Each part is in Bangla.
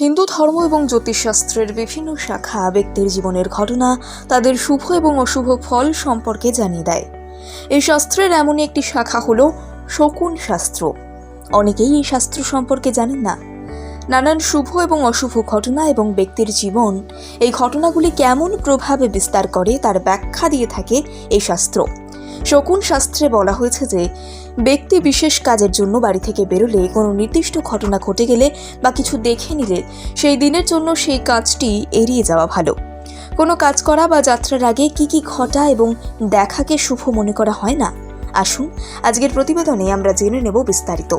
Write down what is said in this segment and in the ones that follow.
হিন্দু ধর্ম এবং জ্যোতিষশাস্ত্রের বিভিন্ন শাখা ব্যক্তির জীবনের ঘটনা তাদের শুভ এবং অশুভ ফল সম্পর্কে জানিয়ে দেয়। এই শাস্ত্রের এমনই একটি শাখা হল শকুন শাস্ত্র। অনেকেই এই শাস্ত্র সম্পর্কে জানেন না। নানান শুভ এবং অশুভ ঘটনা এবং ব্যক্তির জীবন এই ঘটনাগুলি কেমন প্রভাবে বিস্তার করে তার ব্যাখ্যা দিয়ে থাকে এই শাস্ত্র। শকুন শাস্ত্রে বলা হয়েছে যে, ব্যক্তি বিশেষ কাজের জন্য বাড়ি থেকে বেরোলে কোনো নির্দিষ্ট ঘটনা ঘটে গেলে বা কিছু দেখে নিলে সেই দিনের জন্য সেই কাজটি এড়িয়ে যাওয়া ভালো। কোনো কাজ করা বা যাত্রার আগে কি কি ঘটা এবং দেখাকে শুভ মনে করা হয় না? আসুন, আজকের প্রতিবেদনে আমরা জেনে নেব বিস্তারিত।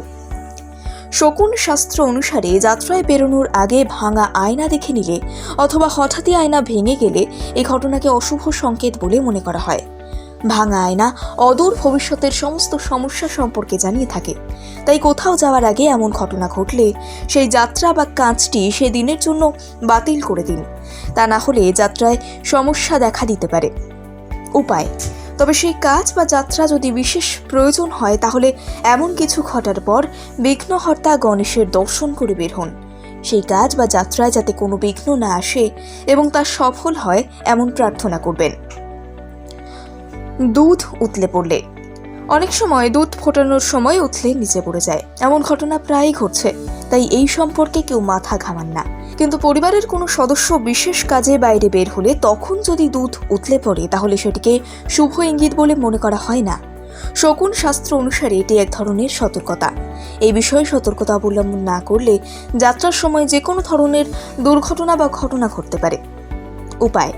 শকুন শাস্ত্র অনুসারে যাত্রায় বেরোনোর আগে ভাঙা আয়না দেখে নিলে অথবা হঠাৎই আয়না ভেঙে গেলে এই ঘটনাকে অশুভ সংকেত বলে মনে করা হয়। ভাঙা আয়না, অদূর ভবিষ্যতের সমস্ত সমস্যা সম্পর্কে জানিয়ে থাকে। তাই কোথাও যাওয়ার আগে এমন ঘটনা ঘটলে সেই যাত্রা বা কাজটি সে দিনের জন্য বাতিল করে দিন। তা না হলে যাত্রায় সমস্যা দেখা দিতে পারে। উপায়, তবে সেই কাজ বা যাত্রা যদি বিশেষ প্রয়োজন হয়, তাহলে এমন কিছু ঘটার পর বিঘ্নহর্তা গণেশের দর্শন করে বের হন। সেই কাজ বা যাত্রায় যাতে কোনো বিঘ্ন না আসে এবং তা সফল হয়, এমন প্রার্থনা করবেন। দুধ উতলে পড়লে। অনেক সময় দুধ ফোটানোর সময় উতলে নিচে পড়ে যায়। এমন ঘটনা প্রায়ই ঘটছে। তাই এই সম্পর্কে কেউ মাথা ঘামান না। কিন্তু পরিবারের কোনো সদস্য বিশেষ কাজে বাইরে বের হলে তখন যদি দুধ উতলে পড়ে, তাহলে সেটিকে শুভ ইঙ্গিত বলে মনে করা হয় না। শকুন শাস্ত্র অনুসারে এটি এক ধরনের সতর্কতা। এই বিষয়ে সতর্কতা অবলম্বন না করলে যাত্রার সময় যে কোনো ধরনের দুর্ঘটনা বা ঘটনা ঘটতে পারে। উপায়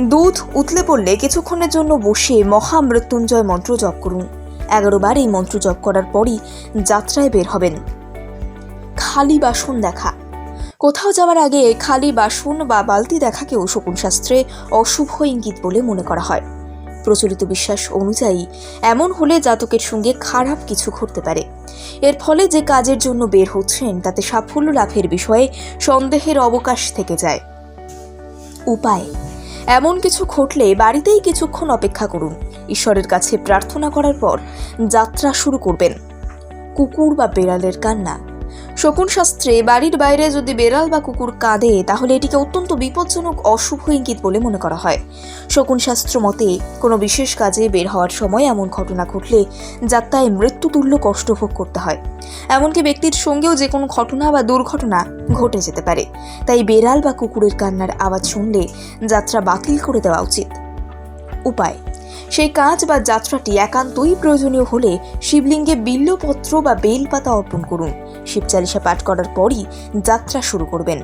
দুধ উতলে পড়লে কিছুক্ষণের জন্য বসে মহামৃত্যুঞ্জয় মন্ত্র জপ করুন। এগারো বার এই মন্ত্র জপ করার পরই যাত্রায় বের হবেন। খালি বাসন দেখা। কোথাও যাওয়ার আগে খালি বাসন বা বালতি দেখাকেও শকুন শাস্ত্রে অশুভ ইঙ্গিত বলে মনে করা হয়। প্রচলিত বিশ্বাস অনুযায়ী এমন হলে জাতকের সঙ্গে খারাপ কিছু ঘটতে পারে। এর ফলে যে কাজের জন্য বের হচ্ছেন তাতে সাফল্য লাভের বিষয়ে সন্দেহের অবকাশ থেকে যায়। উপায় এমন কিছু ঘটলে বাড়িতেই কিছুক্ষণ অপেক্ষা করুন। ঈশ্বরের কাছে প্রার্থনা করার পর যাত্রা শুরু করবেন। কুকুর বা বেড়ালের কান্না শকুন শাস্ত্রে বাড়ির বাইরে যদি বেড়াল বা কুকুর কাঁদে, তাহলে এটিকে অত্যন্ত বিপজ্জনক, অশুভ ইঙ্গিত বলে মনে করা হয়। শকুন শাস্ত্র মতে, কোনো বিশেষ কাজে বের হওয়ার সময় এমন ঘটনা ঘটলে যাত্রায় মৃত্যুতুল্য কষ্ট ভোগ করতে হয়। এমনকি ব্যক্তির সঙ্গেও যে কোনো ঘটনা বা দুর্ঘটনা ঘটে যেতে পারে। তাই বেড়াল বা কুকুরের কান্নার আওয়াজ শুনলে যাত্রা বাতিল করে দেওয়া উচিত। উপায়, সেই কাজ বা যাত্রাটি একান্তই প্রয়োজনীয় হলে শিবলিঙ্গে বিল্লপত্র বা বেলপাতা অর্পণ করুন। শিব চালিসা পাঠ করার পরই যাত্রা শুরু করবেন।